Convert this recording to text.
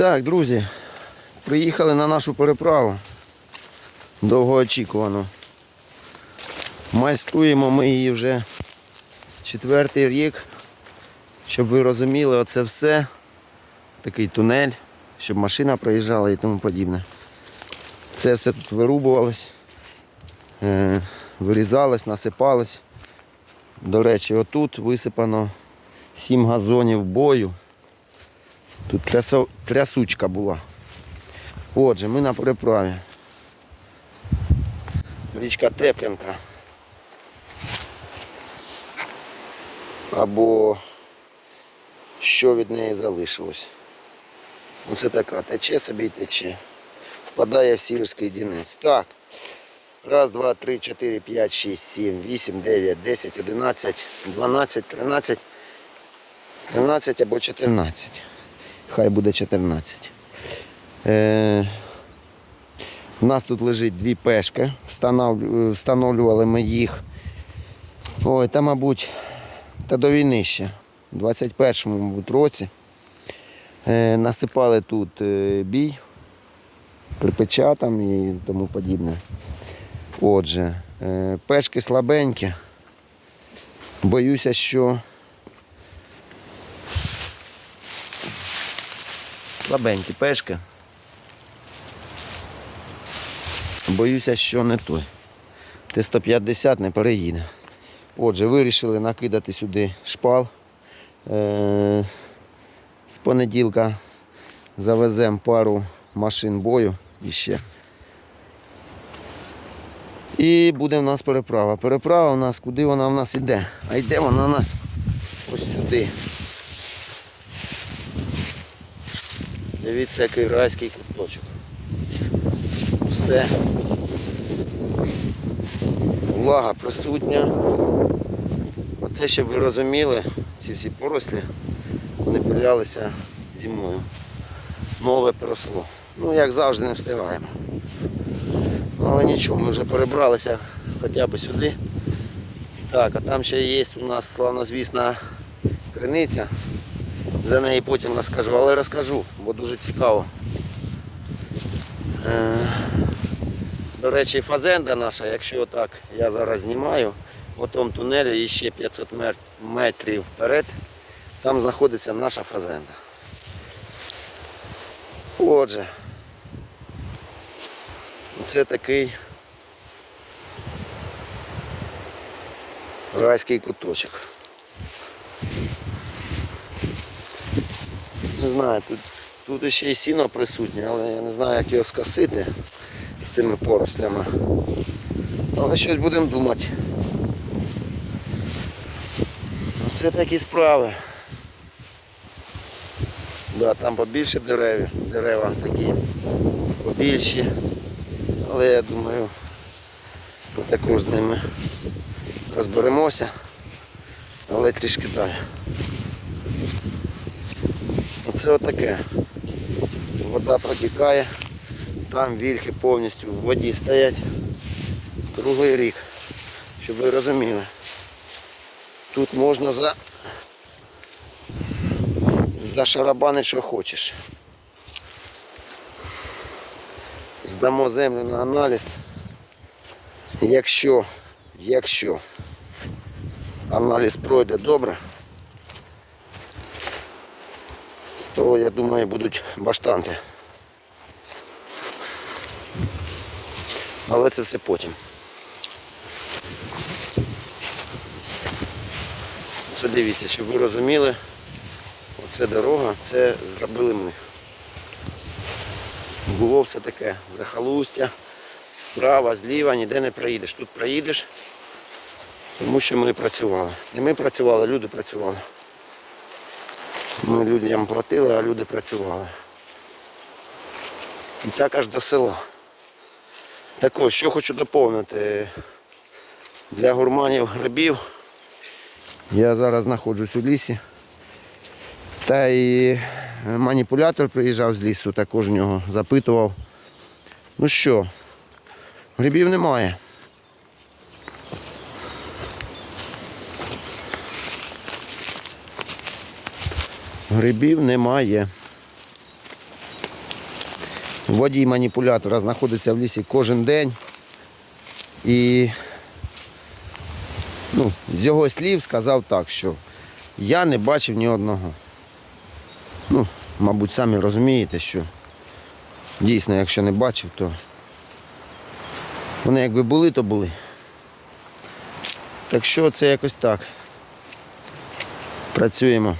Так, друзі, приїхали на нашу переправу. Довгоочікувану. Майструємо ми її вже четвертий рік. Щоб ви розуміли, оце все. Такий тунель, щоб машина проїжджала і тому подібне. Це все тут вирубувалось, е, вирізалось, насипалось. До речі, отут висипано 7 газонів бою. Тут трясучка була. Отже, ми на переправі. Річка Теплянка. Або що від неї залишилось. Оце така, тече собі й тече. Впадає в сільський дінець. Так. Раз, два, три, чотири, п'ять, шість, сім, вісім, дев'ять, десять, одинадцять, дванадцять, тринадцять, тринадцять або чотирнадцять. Хай буде 14. Е, у нас тут лежить дві пешки. Встановлювали ми їх. Ой, та, мабуть, та до війни ще. У 21-му, мабуть, році. Е, насипали тут е, бій, кирпича там і тому подібне. Отже, е, пешки слабенькі. Боюся, що слабенькі пешки. Боюся, що не той. Т-150 не переїде. Отже, вирішили накидати сюди шпал. Е- з понеділка завеземо пару машин бою іще. І буде в нас переправа. Переправа у нас, куди вона в нас іде? А йде вона у нас ось сюди. Дивіться, який райський куточок. Все. Влага присутня. Оце, щоб ви розуміли, ці всі порослі, вони пилялися зимою. Нове просло. Ну, як завжди, не встигаємо. Але нічого, ми вже перебралися хоча б сюди. Так, а там ще є у нас славнозвісна криниця. За неї потім розкажу, але розкажу, бо дуже цікаво. Е, До речі, фазенда наша, якщо так я зараз знімаю, в тому тунелі і ще 500 метрів вперед, там знаходиться наша фазенда. Отже, це такий райський куточок. Не знаю, тут, тут ще й сіно присутнє, але я не знаю, як його скосити з цими порослями. Але щось будемо думати. Це такі справи. Да, там побільше дерев, дерева такі побільші. Але я думаю, також з ними розберемося. Але трішки далі. Оце отаке. Вода протікає, там вільхи повністю в воді стоять круглий рік, щоб ви розуміли. Тут можна за зашарабанити, що хочеш. Здамо землю на аналіз. Якщо, якщо аналіз пройде добре, то я думаю будуть баштанти. Але це все потім. Це дивіться, щоб ви розуміли, оце дорога, це зробили ми. Було все таке захолустя, справа, зліва, ніде не проїдеш. Тут проїдеш, тому що ми працювали. Не ми працювали, люди працювали. Ми людям платили, а люди працювали. І так аж до села. Так ось, що хочу доповнити. Для гурманів грибів я зараз знаходжусь у лісі. Та і маніпулятор приїжджав з лісу, також в нього запитував. Ну що, грибів немає. Грибів немає. водій маніпулятора знаходиться в лісі кожен день. І ну, з його слів сказав так, що я не бачив ні одного. Ну, мабуть, самі розумієте, що дійсно, якщо не бачив, то вони якби були, то були. Так що це якось так. Працюємо.